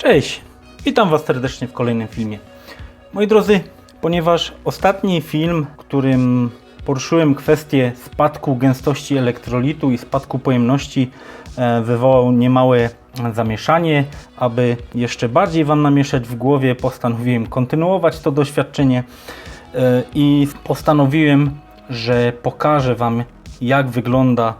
Cześć, witam Was serdecznie w kolejnym filmie. Moi drodzy, ponieważ ostatni film, w którym poruszyłem kwestię spadku gęstości elektrolitu i spadku pojemności, e, wywołał niemałe zamieszanie. Aby jeszcze bardziej Wam namieszać w głowie, postanowiłem kontynuować to doświadczenie e, i postanowiłem, że pokażę Wam, jak wygląda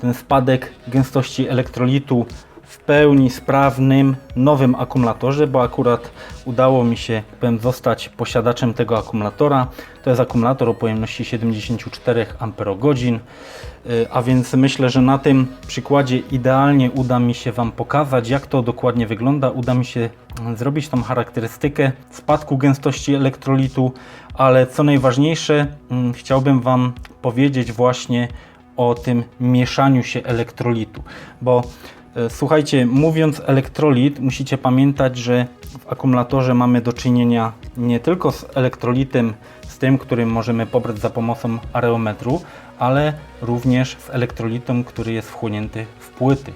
ten spadek gęstości elektrolitu w pełni sprawnym, nowym akumulatorze, bo akurat udało mi się powiem, zostać posiadaczem tego akumulatora. To jest akumulator o pojemności 74 Ah, a więc myślę, że na tym przykładzie idealnie uda mi się Wam pokazać, jak to dokładnie wygląda. Uda mi się zrobić tą charakterystykę spadku gęstości elektrolitu, ale co najważniejsze, mm, chciałbym Wam powiedzieć właśnie o tym mieszaniu się elektrolitu, bo słuchajcie, mówiąc elektrolit, musicie pamiętać, że w akumulatorze mamy do czynienia nie tylko z elektrolitem, z tym, którym możemy pobrać za pomocą areometru, ale również z elektrolitem, który jest wchłonięty w płyty,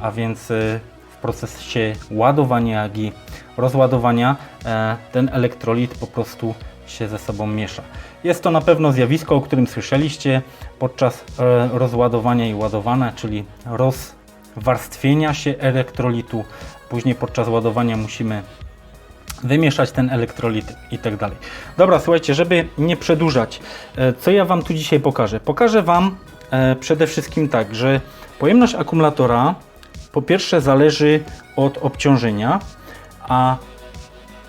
a więc e, w procesie ładowania, jak i rozładowania e, ten elektrolit po prostu się ze sobą miesza. Jest to na pewno zjawisko, o którym słyszeliście podczas e, rozładowania i ładowania, czyli rozwarstwienia się elektrolitu. Później podczas ładowania musimy wymieszać ten elektrolit i tak dalej. Dobra, słuchajcie, żeby nie przedłużać, e, co ja Wam tu dzisiaj pokażę? Pokażę Wam e, przede wszystkim tak, że pojemność akumulatora po pierwsze zależy od obciążenia, a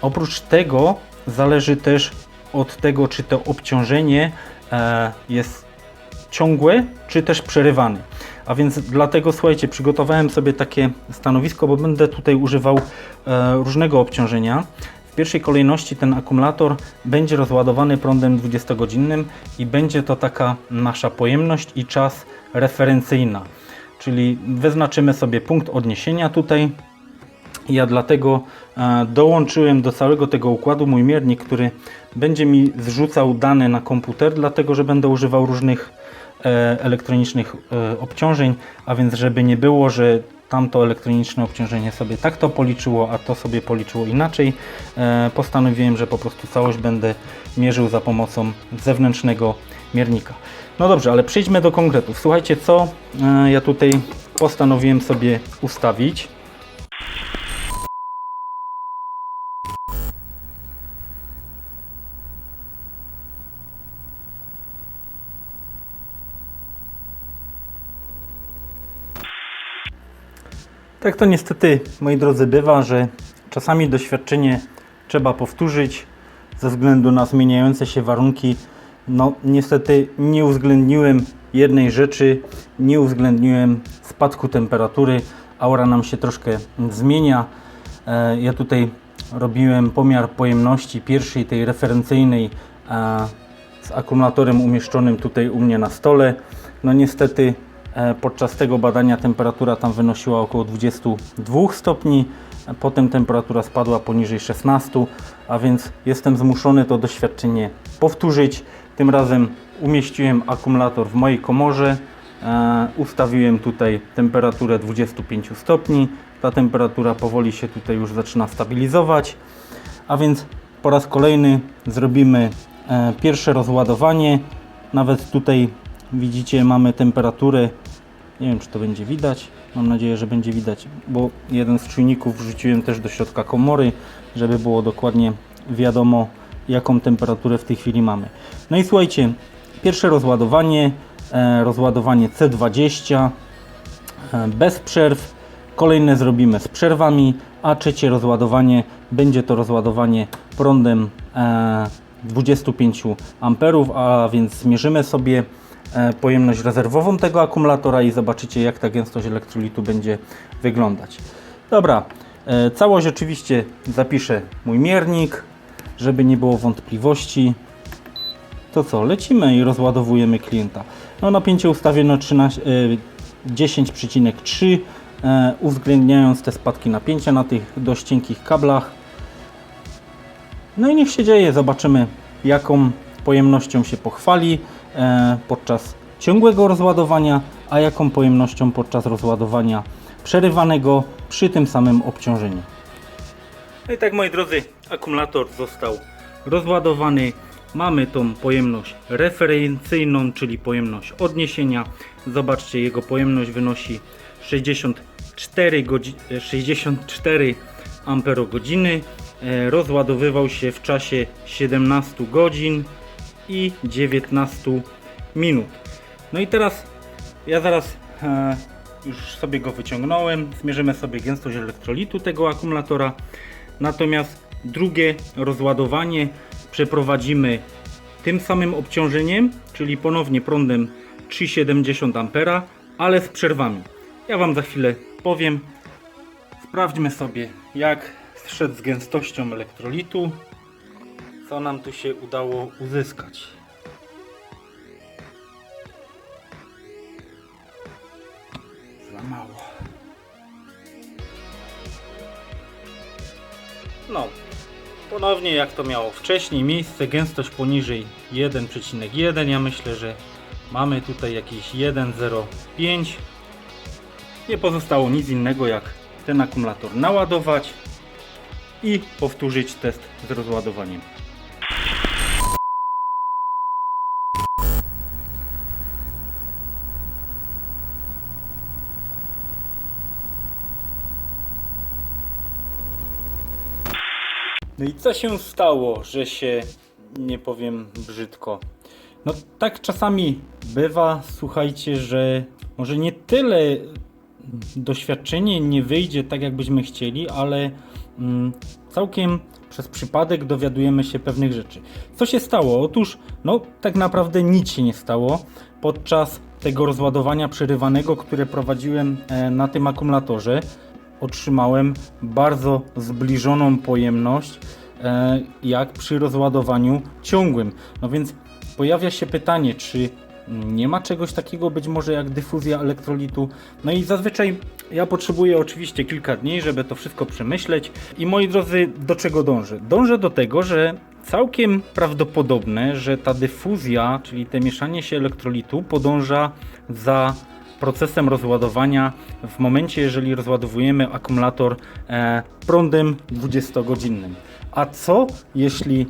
oprócz tego zależy też od tego, czy to obciążenie e, jest ciągłe, czy też przerywane. A więc dlatego, słuchajcie, przygotowałem sobie takie stanowisko, bo będę tutaj używał e, różnego obciążenia. W pierwszej kolejności ten akumulator będzie rozładowany prądem 20-godzinnym i będzie to taka nasza pojemność i czas referencyjna. Czyli wyznaczymy sobie punkt odniesienia tutaj, ja dlatego e, dołączyłem do całego tego układu mój miernik, który będzie mi zrzucał dane na komputer, dlatego że będę używał różnych elektronicznych e, obciążeń, a więc żeby nie było, że tamto elektroniczne obciążenie sobie tak to policzyło, a to sobie policzyło inaczej, e, postanowiłem, że po prostu całość będę mierzył za pomocą zewnętrznego miernika. No dobrze, ale przejdźmy do konkretów. Słuchajcie, co e, ja tutaj postanowiłem sobie ustawić. Tak to niestety, moi drodzy, bywa, że czasami doświadczenie trzeba powtórzyć ze względu na zmieniające się warunki. No, niestety nie uwzględniłem jednej rzeczy, nie uwzględniłem spadku temperatury. Aura nam się troszkę zmienia. E, Ja tutaj robiłem pomiar pojemności pierwszej, tej referencyjnej, e, z akumulatorem umieszczonym tutaj u mnie na stole. No niestety podczas tego badania temperatura tam wynosiła około 22 stopni, potem temperatura spadła poniżej 16, a więc jestem zmuszony to doświadczenie powtórzyć. Tym razem umieściłem akumulator w mojej komorze, e, ustawiłem tutaj temperaturę 25 stopni. Ta temperatura powoli się tutaj już zaczyna stabilizować, a więc po raz kolejny zrobimy e, pierwsze rozładowanie. Nawet tutaj widzicie mamy temperaturę, nie wiem czy to będzie widać, mam nadzieję, że będzie widać, bo jeden z czujników wrzuciłem też do środka komory, żeby było dokładnie wiadomo jaką temperaturę w tej chwili mamy. No i słuchajcie, pierwsze rozładowanie, e, rozładowanie C20 e, bez przerw. Kolejne zrobimy z przerwami, a trzecie rozładowanie będzie to rozładowanie prądem e, 25 amperów, a więc zmierzymy sobie e, pojemność rezerwową tego akumulatora i zobaczycie jak ta gęstość elektrolitu będzie wyglądać. Dobra, e, całość oczywiście zapiszę mój miernik, żeby nie było wątpliwości. To co, lecimy i rozładowujemy klienta. No napięcie ustawię na 13, e, 10,3 e, uwzględniając te spadki napięcia na tych dość cienkich kablach. No i niech się dzieje, zobaczymy jaką pojemnością się pochwali e, podczas ciągłego rozładowania, a jaką pojemnością podczas rozładowania przerywanego przy tym samym obciążeniu. No i tak moi drodzy, akumulator został rozładowany. Mamy tą pojemność referencyjną, czyli pojemność odniesienia. Zobaczcie, jego pojemność wynosi 64, godzi- e, 64 amperogodziny. E, Rozładowywał się w czasie 17 godzin i 19 minut. No i teraz ja zaraz e, już sobie go wyciągnąłem. Zmierzymy sobie gęstość elektrolitu tego akumulatora. Natomiast drugie rozładowanie przeprowadzimy tym samym obciążeniem, czyli ponownie prądem 3,70 A, ale z przerwami. Ja Wam za chwilę powiem. Sprawdźmy sobie, jak zszedł z gęstością elektrolitu, co nam tu się udało uzyskać. Za mało. No, ponownie jak to miało wcześniej miejsce, gęstość poniżej 1,1. Ja myślę, że mamy tutaj jakieś 1,05. Nie pozostało nic innego jak ten akumulator naładować i powtórzyć test z rozładowaniem. No i co się stało, że się nie powiem brzydko? No tak czasami bywa, słuchajcie, że może nie tyle doświadczenie nie wyjdzie tak, jakbyśmy chcieli, ale mm, całkiem przez przypadek dowiadujemy się pewnych rzeczy. Co się stało? Otóż, no tak naprawdę nic się nie stało podczas tego rozładowania przerywanego, które prowadziłem e, na tym akumulatorze. Otrzymałem bardzo zbliżoną pojemność, e, jak przy rozładowaniu ciągłym. No więc pojawia się pytanie, czy nie ma czegoś takiego być może jak dyfuzja elektrolitu. No i zazwyczaj ja potrzebuję oczywiście kilka dni, żeby to wszystko przemyśleć. I moi drodzy, do czego dążę? Dążę do tego, że całkiem prawdopodobne, że ta dyfuzja, czyli te mieszanie się elektrolitu podąża za procesem rozładowania w momencie, jeżeli rozładowujemy akumulator e, prądem 20-godzinnym. A co jeśli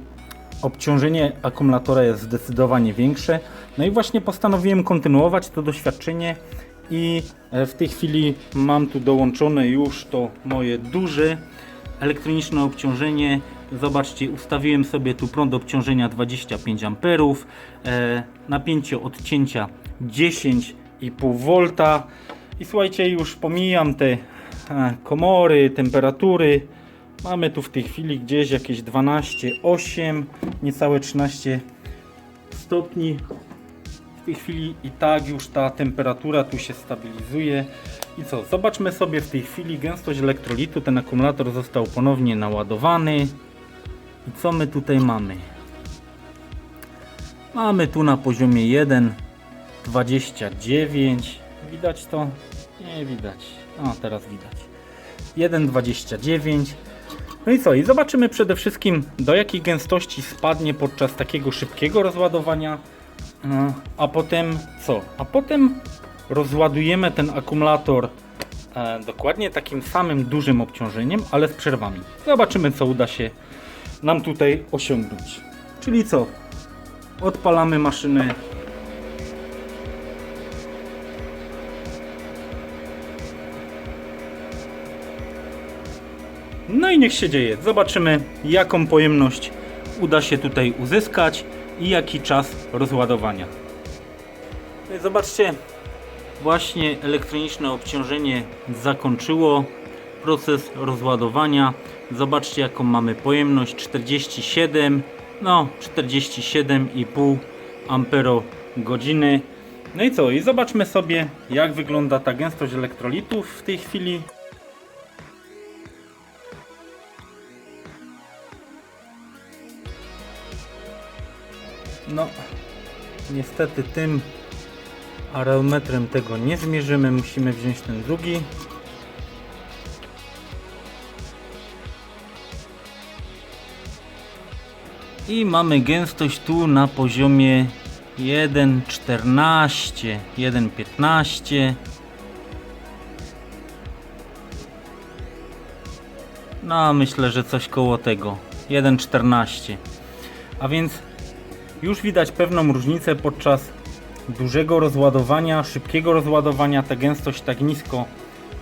obciążenie akumulatora jest zdecydowanie większe. No i właśnie postanowiłem kontynuować to doświadczenie i e, w tej chwili mam tu dołączone już to moje duże elektroniczne obciążenie. Zobaczcie, ustawiłem sobie tu prąd obciążenia 25 A, e, napięcie odcięcia 10,5 V. I słuchajcie, już pomijam te e, komory, temperatury. Mamy tu w tej chwili gdzieś jakieś 12,8, niecałe 13 stopni. W tej chwili i tak już ta temperatura tu się stabilizuje. I co? Zobaczmy sobie w tej chwili gęstość elektrolitu. Ten akumulator został ponownie naładowany. I co my tutaj mamy? Mamy tu na poziomie 1,29. Widać to? Nie widać. O, teraz widać. 1,29. No i co? I zobaczymy przede wszystkim do jakiej gęstości spadnie podczas takiego szybkiego rozładowania. No, A potem co? A potem rozładujemy ten akumulator e, dokładnie takim samym dużym obciążeniem, ale z przerwami. Zobaczymy co uda się nam tutaj osiągnąć. Czyli co? Odpalamy maszynę. Niech się dzieje. Zobaczymy, jaką pojemność uda się tutaj uzyskać i jaki czas rozładowania. No Zobaczcie, właśnie elektroniczne obciążenie zakończyło proces rozładowania. Zobaczcie, jaką mamy pojemność 47, no 47,5 ampero godziny. No i co? I zobaczmy sobie, jak wygląda ta gęstość elektrolitów w tej chwili. No, niestety tym areometrem tego nie zmierzymy. Musimy wziąć ten drugi. I mamy gęstość tu na poziomie 1,14, 1,15. No, myślę, że coś koło tego. 1,14. A więc już widać pewną różnicę podczas dużego rozładowania, szybkiego rozładowania. Ta gęstość tak nisko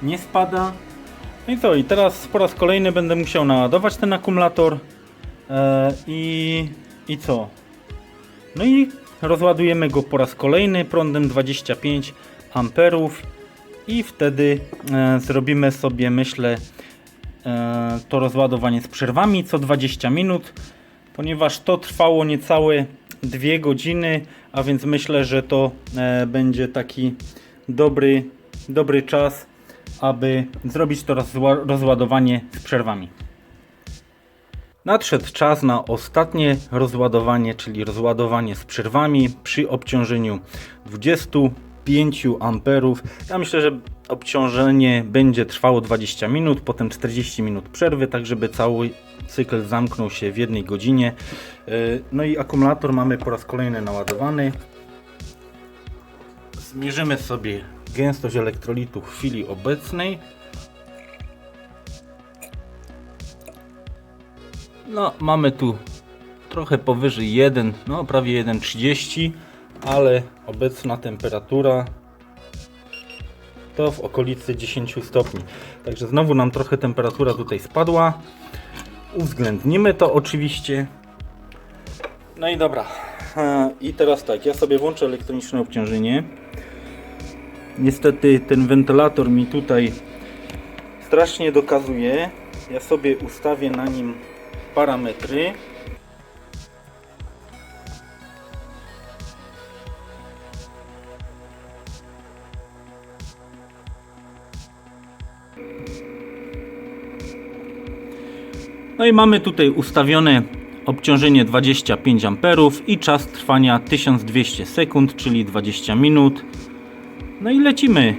nie spada. No i co? I teraz po raz kolejny będę musiał naładować ten akumulator. E, i, I co? No i rozładujemy go po raz kolejny prądem 25 amperów i wtedy e, zrobimy sobie, myślę, e, to rozładowanie z przerwami co 20 minut, ponieważ to trwało niecałe 2 godziny, a więc myślę, że to e, będzie taki dobry, dobry czas, aby zrobić to rozła- rozładowanie z przerwami. Nadszedł czas na ostatnie rozładowanie, czyli rozładowanie z przerwami przy obciążeniu 25 amperów. Ja myślę, że obciążenie będzie trwało 20 minut, potem 40 minut przerwy, tak żeby cały cykl zamknął się w jednej godzinie. Yy, No i akumulator mamy po raz kolejny naładowany. Zmierzymy sobie gęstość elektrolitu w chwili obecnej. No, mamy tu trochę powyżej 1, no prawie 1,30, ale obecna temperatura to w okolicy 10 stopni. Także znowu nam trochę temperatura tutaj spadła. Uwzględnimy to oczywiście. No i dobra. E, I teraz tak, ja sobie włączę elektroniczne obciążenie. Niestety ten wentylator mi tutaj strasznie dokazuje. Ja sobie ustawię na nim parametry. No i mamy tutaj ustawione obciążenie 25 A i czas trwania 1200 sekund, czyli 20 minut. No i lecimy.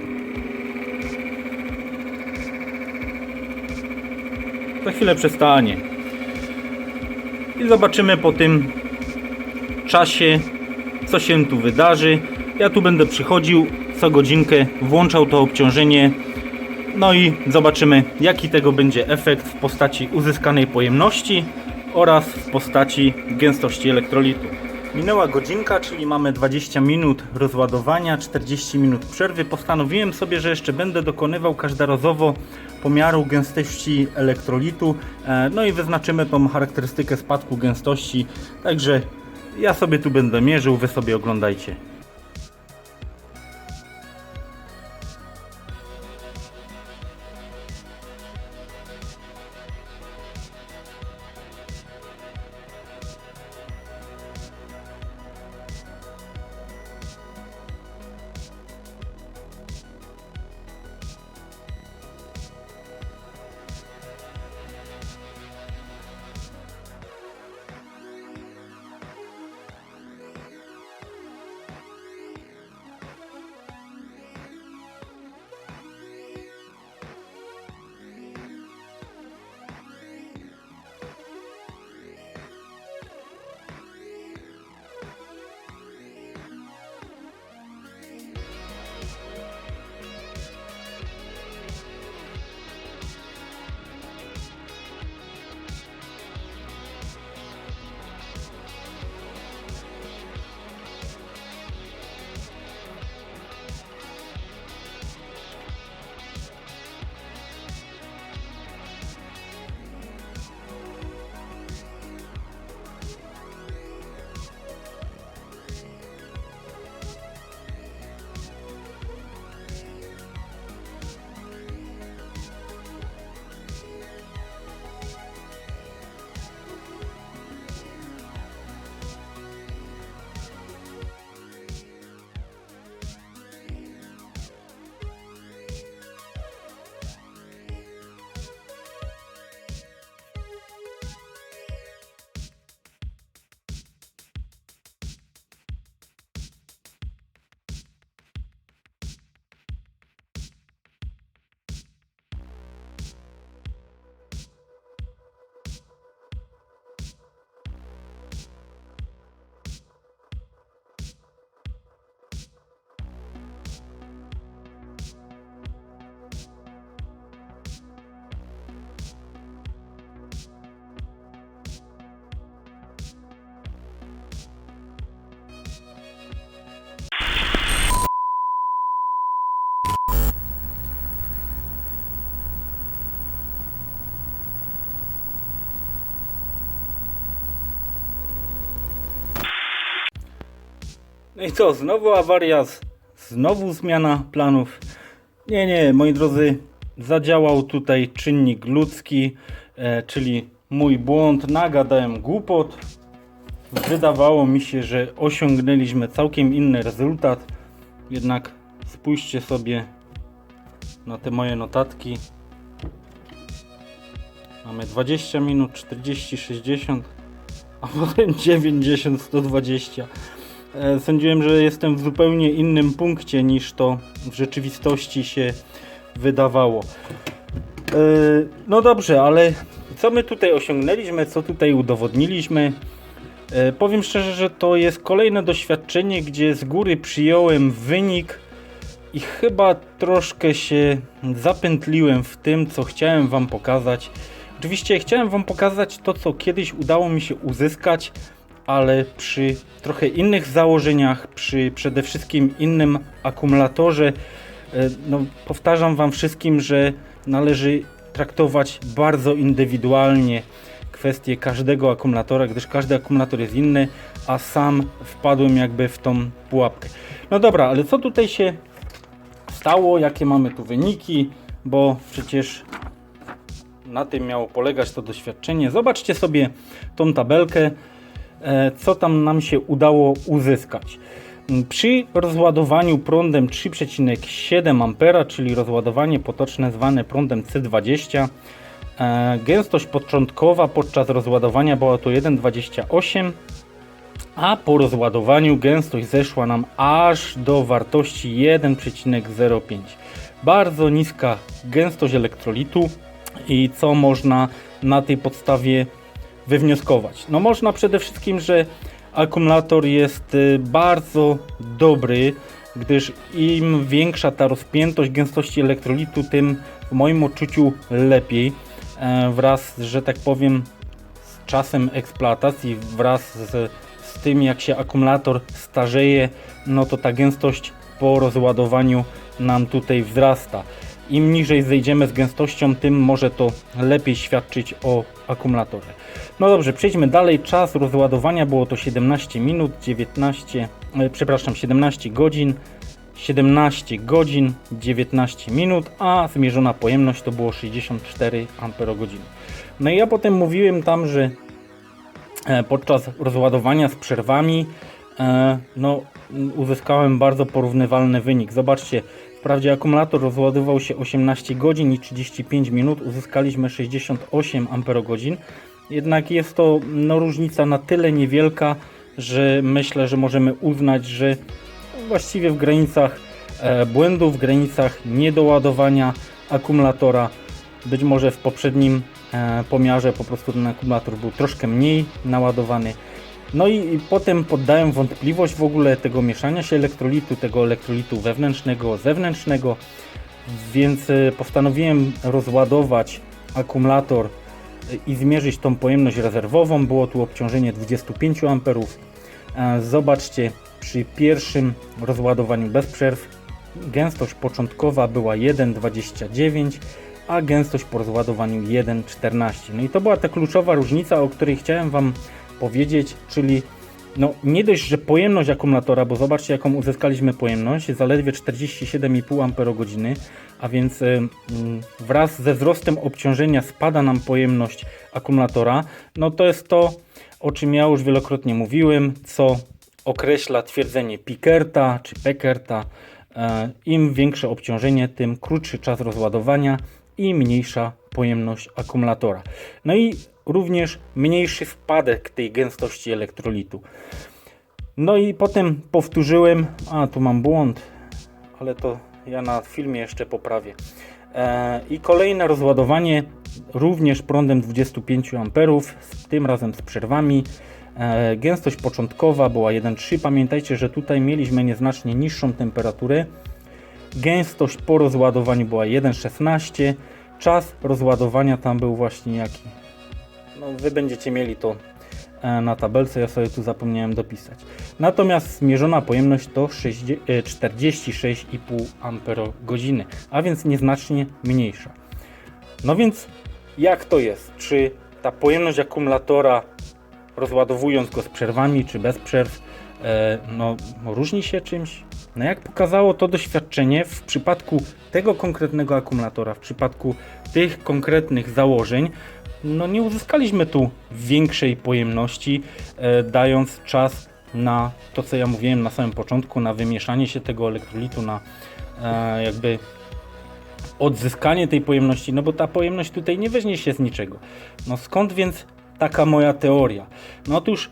Za chwilę przestanie. I zobaczymy po tym czasie, co się tu wydarzy. Ja tu będę przychodził co godzinkę, włączał to obciążenie. No i zobaczymy, jaki tego będzie efekt w postaci uzyskanej pojemności oraz w postaci gęstości elektrolitu. Minęła godzinka, czyli mamy 20 minut rozładowania, 40 minut przerwy. Postanowiłem sobie, że jeszcze będę dokonywał każdorazowo pomiaru gęstości elektrolitu. E, No i wyznaczymy tą charakterystykę spadku gęstości. Także ja sobie tu będę mierzył, wy sobie oglądajcie. No i co, znowu awaria, znowu zmiana planów. Nie, nie, moi drodzy, zadziałał tutaj czynnik ludzki, e, czyli mój błąd, nagadałem głupot. Wydawało mi się, że osiągnęliśmy całkiem inny rezultat, jednak spójrzcie sobie na te moje notatki. Mamy 20 minut, 40, 60, a potem 90, 120. E, Sądziłem, że jestem w zupełnie innym punkcie niż to w rzeczywistości się wydawało. E, No dobrze, ale co my tutaj osiągnęliśmy, co tutaj udowodniliśmy? E, Powiem szczerze, że to jest kolejne doświadczenie, gdzie z góry przyjąłem wynik i chyba troszkę się zapętliłem w tym, co chciałem Wam pokazać. Oczywiście chciałem Wam pokazać to, co kiedyś udało mi się uzyskać, ale przy trochę innych założeniach, przy przede wszystkim innym akumulatorze. E, No, powtarzam Wam wszystkim, że należy traktować bardzo indywidualnie kwestię każdego akumulatora, gdyż każdy akumulator jest inny, a sam wpadłem jakby w tą pułapkę. No dobra, ale co tutaj się stało, jakie mamy tu wyniki, bo przecież na tym miało polegać to doświadczenie. Zobaczcie sobie tą tabelkę, co tam nam się udało uzyskać. M, Przy rozładowaniu prądem 3,7 A, czyli rozładowanie potoczne zwane prądem C20, e, gęstość początkowa podczas rozładowania była to 1,28 a po rozładowaniu gęstość zeszła nam aż do wartości 1,05. Bardzo niska gęstość elektrolitu i co można na tej podstawie wywnioskować? No można przede wszystkim, że akumulator jest y, bardzo dobry, gdyż im większa ta rozpiętość gęstości elektrolitu, tym w moim odczuciu lepiej. E, Wraz, że tak powiem, z czasem eksploatacji, wraz z, z tym jak się akumulator starzeje, no to ta gęstość po rozładowaniu nam tutaj wzrasta. Im niżej zejdziemy z gęstością, tym może to lepiej świadczyć o akumulatorze. No dobrze, przejdźmy dalej. Czas rozładowania było to 17 minut, 19, e, przepraszam, 17 godzin, 17 godzin, 19 minut, a zmierzona pojemność to było 64 Ah. No i ja potem mówiłem tam, że e, podczas rozładowania z przerwami e, no, uzyskałem bardzo porównywalny wynik. Zobaczcie, wprawdzie akumulator rozładował się 18 godzin i 35 minut, uzyskaliśmy 68 Ah, jednak jest to no, różnica na tyle niewielka, że myślę, że możemy uznać, że właściwie w granicach e, błędu, w granicach niedoładowania akumulatora. Być może w poprzednim e, pomiarze po prostu ten akumulator był troszkę mniej naładowany. No i, i potem poddałem wątpliwość w ogóle tego mieszania się elektrolitu, tego elektrolitu wewnętrznego, zewnętrznego, więc e, postanowiłem rozładować akumulator e, i zmierzyć tą pojemność rezerwową. Było tu obciążenie 25 amperów. E, Zobaczcie, przy pierwszym rozładowaniu bez przerw gęstość początkowa była 1,29, a gęstość po rozładowaniu 1,14. No i to była ta kluczowa różnica, o której chciałem Wam powiedzieć, czyli no nie dość, że pojemność akumulatora, bo zobaczcie jaką uzyskaliśmy pojemność, zaledwie 47,5 Ah, a więc mm, wraz ze wzrostem obciążenia spada nam pojemność akumulatora, no to jest to, o czym ja już wielokrotnie mówiłem, co określa twierdzenie Pickerta czy Peckerta. E, Im większe obciążenie, tym krótszy czas rozładowania i mniejsza pojemność akumulatora. No i również mniejszy wpadek tej gęstości elektrolitu. No i potem powtórzyłem, a tu mam błąd, ale to ja na filmie jeszcze poprawię. E, I kolejne rozładowanie również prądem 25 A, tym razem z przerwami. E, Gęstość początkowa była 1,3. Pamiętajcie, że tutaj mieliśmy nieznacznie niższą temperaturę. Gęstość po rozładowaniu była 1,16. Czas rozładowania tam był właśnie jaki? No, wy będziecie mieli to e, na tabelce, ja sobie tu zapomniałem dopisać. Natomiast zmierzona pojemność to 60 e, 46,5 Ah, a więc nieznacznie mniejsza. No więc jak to jest? Czy ta pojemność akumulatora rozładowując go z przerwami czy bez przerw e, no, różni się czymś. No jak pokazało to doświadczenie w przypadku tego konkretnego akumulatora, w przypadku tych konkretnych założeń, no nie uzyskaliśmy tu większej pojemności, e, dając czas na to, co ja mówiłem na samym początku, na wymieszanie się tego elektrolitu, na e, jakby odzyskanie tej pojemności, no bo ta pojemność tutaj nie weźmie się z niczego. No skąd więc taka moja teoria? No otóż,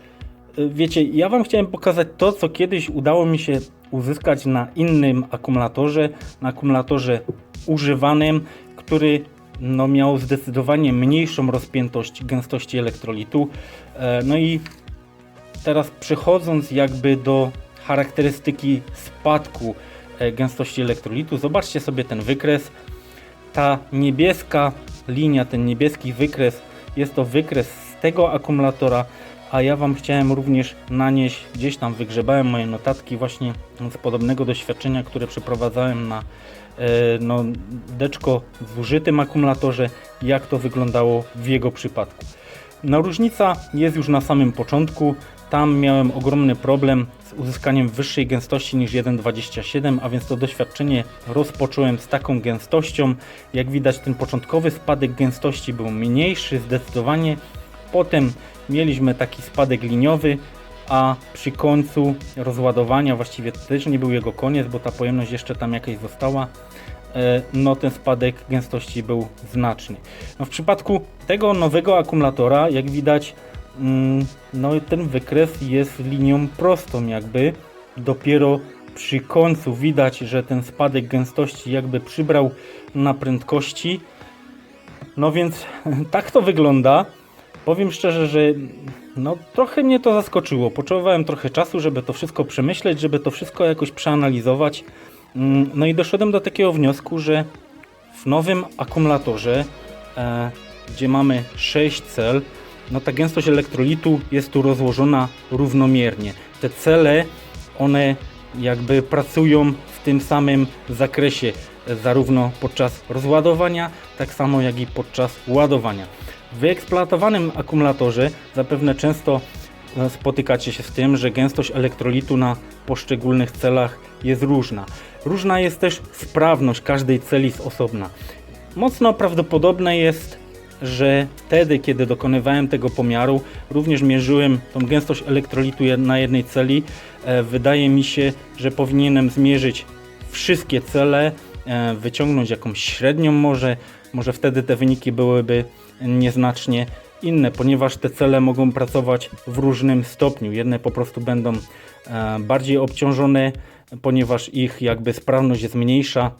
y, wiecie, ja Wam chciałem pokazać to, co kiedyś udało mi się uzyskać na innym akumulatorze, na akumulatorze używanym, który no, miał zdecydowanie mniejszą rozpiętość gęstości elektrolitu. E, No i teraz przechodząc jakby do charakterystyki spadku e, gęstości elektrolitu, zobaczcie sobie ten wykres. Ta niebieska linia, ten niebieski wykres, jest to wykres z tego akumulatora, a ja Wam chciałem również nanieść, gdzieś tam wygrzebałem moje notatki właśnie z podobnego doświadczenia, które przeprowadzałem na no, deczko zużytym akumulatorze, jak to wyglądało w jego przypadku. No różnica jest już na samym początku. Tam miałem ogromny problem z uzyskaniem wyższej gęstości niż 1,27, a więc to doświadczenie rozpocząłem z taką gęstością. Jak widać ten początkowy spadek gęstości był mniejszy zdecydowanie. Potem mieliśmy taki spadek liniowy, a przy końcu rozładowania, właściwie to też nie był jego koniec, bo ta pojemność jeszcze tam jakaś została, e, no ten spadek gęstości był znaczny. No w przypadku tego nowego akumulatora, jak widać, mm, no ten wykres jest linią prostą jakby. Dopiero przy końcu widać, że ten spadek gęstości jakby przybrał na prędkości. No więc tak to wygląda. Powiem szczerze, że no trochę mnie to zaskoczyło. Potrzebowałem trochę czasu, żeby to wszystko przemyśleć, żeby to wszystko jakoś przeanalizować. Mm, No i doszedłem do takiego wniosku, że w nowym akumulatorze, e, gdzie mamy 6 cel, no ta gęstość elektrolitu jest tu rozłożona równomiernie. Te cele, one jakby pracują w tym samym zakresie, e, zarówno podczas rozładowania, tak samo jak i podczas ładowania. W wyeksploatowanym akumulatorze zapewne często e, spotykacie się z tym, że gęstość elektrolitu na poszczególnych celach jest różna. Różna jest też sprawność każdej celi z osobna. Mocno prawdopodobne jest, że wtedy, kiedy dokonywałem tego pomiaru, również mierzyłem tą gęstość elektrolitu na jednej celi. E, Wydaje mi się, że powinienem zmierzyć wszystkie cele, e, wyciągnąć jakąś średnią może, może wtedy te wyniki byłyby nieznacznie inne, ponieważ te cele mogą pracować w różnym stopniu. Jedne po prostu będą e, bardziej obciążone, ponieważ ich jakby sprawność jest mniejsza.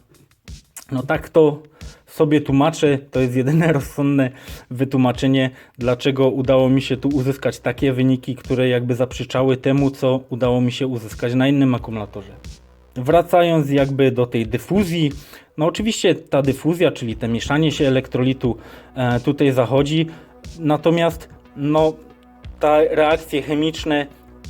No tak to sobie tłumaczę, to jest jedyne rozsądne wytłumaczenie, dlaczego udało mi się tu uzyskać takie wyniki, które jakby zaprzeczały temu, co udało mi się uzyskać na innym akumulatorze. Wracając jakby do tej dyfuzji, no oczywiście ta dyfuzja, czyli te mieszanie się elektrolitu e, tutaj zachodzi, natomiast no te reakcje chemiczne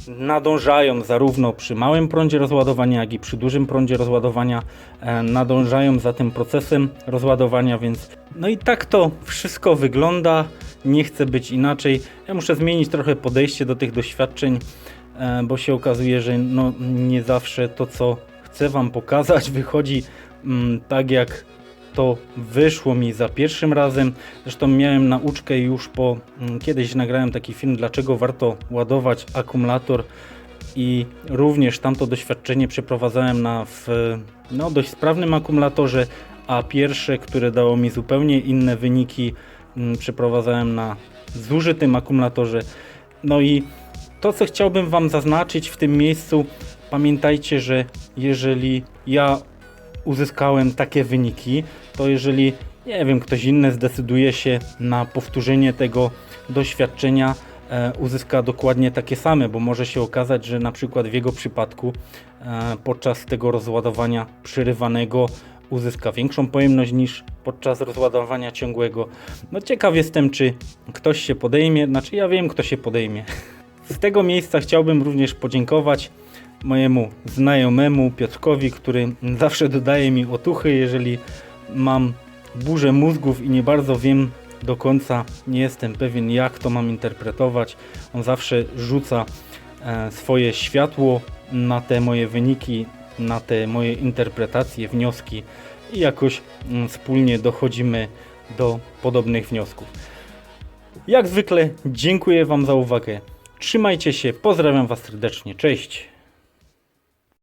nadążają zarówno przy małym prądzie rozładowania, jak i przy dużym prądzie rozładowania, e, nadążają za tym procesem rozładowania, więc no i tak to wszystko wygląda. Nie chcę być inaczej. Ja muszę zmienić trochę podejście do tych doświadczeń, e, bo się okazuje, że no, nie zawsze to, co chcę Wam pokazać, wychodzi tak, jak to wyszło mi za pierwszym razem. Zresztą miałem nauczkę już po mm, kiedyś nagrałem taki film, dlaczego warto ładować akumulator i również tamto doświadczenie przeprowadzałem na w, no, dość sprawnym akumulatorze, a pierwsze, które dało mi zupełnie inne wyniki, mm, przeprowadzałem na zużytym akumulatorze. No i to, co chciałbym Wam zaznaczyć w tym miejscu, pamiętajcie, że jeżeli ja uzyskałem takie wyniki, to jeżeli, nie wiem, ktoś inny zdecyduje się na powtórzenie tego doświadczenia, e, uzyska dokładnie takie same, bo może się okazać, że na przykład w jego przypadku e, podczas tego rozładowania przerywanego uzyska większą pojemność niż podczas rozładowania ciągłego. No ciekaw jestem, czy ktoś się podejmie, znaczy ja wiem, kto się podejmie. Z tego miejsca chciałbym również podziękować mojemu znajomemu Piotrkowi, który zawsze dodaje mi otuchy, jeżeli mam burzę mózgów i nie bardzo wiem do końca, nie jestem pewien jak to mam interpretować. On zawsze rzuca e, swoje światło na te moje wyniki, na te moje interpretacje, wnioski i jakoś mm, wspólnie dochodzimy do podobnych wniosków. Jak zwykle dziękuję Wam za uwagę. Trzymajcie się, pozdrawiam Was serdecznie. Cześć.